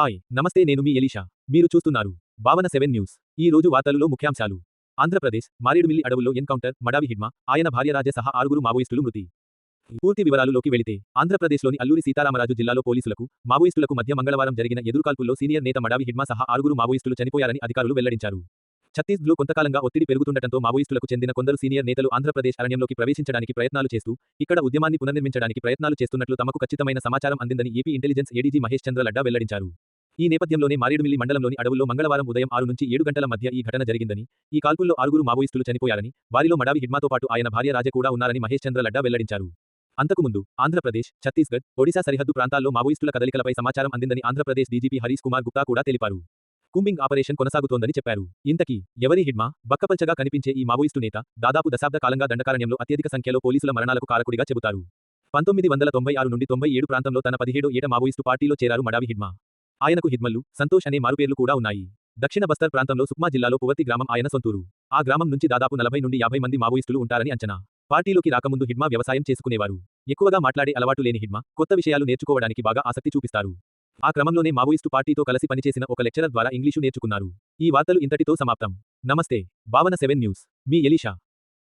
Hi నమస్తే నేను మీ Elisha. మీరు చూస్తున్నారు భావన సెవెన్ న్యూస్. ఈ రోజు వార్తలలో ముఖ్యాంశాలు. ఆంధ్రప్రదేశ్ మారేడుమిల్లి అడవుల్లో ఎన్కౌంటర్ మడావి హిడ్మ ఆయన భార్యరాజ సహా ఆరుగురు మావోయిస్టులు మృతి. పూర్తి వివరాలలోకి వెళితే ఆంధ్రప్రదేశ్లోని అల్లూరి సీతారామరాజు జిల్లాలో పోలీసులకు మావోయిస్టులకు మధ్య మంగళవారం జరిగిన ఎదురుకాల్పుల్లో సీనియర్ నేత మడావి హిడ్మ సహా ఆరుగురు మావోయిస్టులు చనిపోయారని అధికారులు వెల్లడించారు. ఛత్తీస్గఢ్లో కొంతకాలంగా ఒత్తిడి పెరుగుతుండటంతో మావోయిస్టులకు చెందిన కొందరు సీనియర్ నేతలు ఆంధ్రప్రదేశ్ అరణ్యంలోకి ప్రవేశించడానికి ప్రయత్నాలు చేస్తూ ఇక్కడ ఉద్యమాన్ని పునర్నిర్మించడానికి ప్రయత్నాలు చేస్తున్నట్లు తమకు ఖచ్చితమైన సమాచారం అందిందని AP intelligence ADG Mahesh Chandra Laddha వెల్లడించారు. ఈ నేపథ్యంలోనే మారేడుమిల్లి మండలంలోని అడవుల్లో మంగళవారం ఉదయం ఆరు నుంచి ఏడు గంటల మధ్య ఈ ఘటన జరిగిందని ఈ కాల్పుల్లో ఆరుగురు మావోయిస్టులు చనిపోయారని వారిలో మడావి హిడ్మాతో పాటు ఆయన భార్య రాజే కూడా ఉన్నారని మహేష్ చంద్ర లడ్డా వెల్లడించారు. అంతకుముందు ఆంధ్రప్రదేశ్ ఛత్తీస్గఢ్ ఒడిశా సరిహద్దు ప్రాంతాల్లో మావోయిస్టుల కదలికలపై సమాచారం అందిందని ఆంధ్రప్రదేశ్ డీజీపీ హరీష్ కుమార్ గుప్తా కూడా తెలిపారు. కుంబింగ్ ఆపరేషన్ కొనసాగుతోందని చెప్పారు. ఇంతకీ ఎవరి హిడ్మా బక్కపల్చగా కనిపించే ఈ మావోయిస్టు నేత దాదాపు దశాబ్ద కాలంగా దండకారణ్యంలో అత్యధిక సంఖ్యలో పోలీసుల మరణాలకు కారకుడిగా చెబుతారు. పంతొమ్మిది వందల తొంభై ఆరు నుండి తొంభై ఏడు ప్రాంతంలో తన పదిహేడు ఏట మావోయిస్టు పార్టీలో చేరారు మడావి హిడ్మా. ఆయనకు హిద్మల్లు సంతోష్ అనే మారుపేర్లు కూడా ఉన్నాయి. దక్షిణ బస్తర్ ప్రాంతంలో సుక్మా జిల్లాలో పువర్తి గ్రామం ఆయన సొంతూరు. ఆ గ్రామం నుంచి దాదాపు నలభై నుండి యాభై మంది మావోయిస్టులు ఉంటారని అంచనా. పార్టీలోకి రాకముందు హిడ్మా వ్యవసాయం చేసుకునేవారు. ఎక్కువగా మాట్లాడే అలవాటు లేని హిడ్మా కొత్త విషయాలు నేర్చుకోవడానికి బాగా ఆసక్తి చూపిస్తారు. ఆ క్రమంలోనే మావోయిస్టు పార్టీతో కలిసి పనిచేసిన ఒక లెక్చరర్ ద్వారా ఇంగ్లీషు నేర్చుకున్నారు. ఈ వార్తలు ఇంతటితో సమాప్తం. నమస్తే. భావన సెవెన్ న్యూస్. మీ ఎలీషా.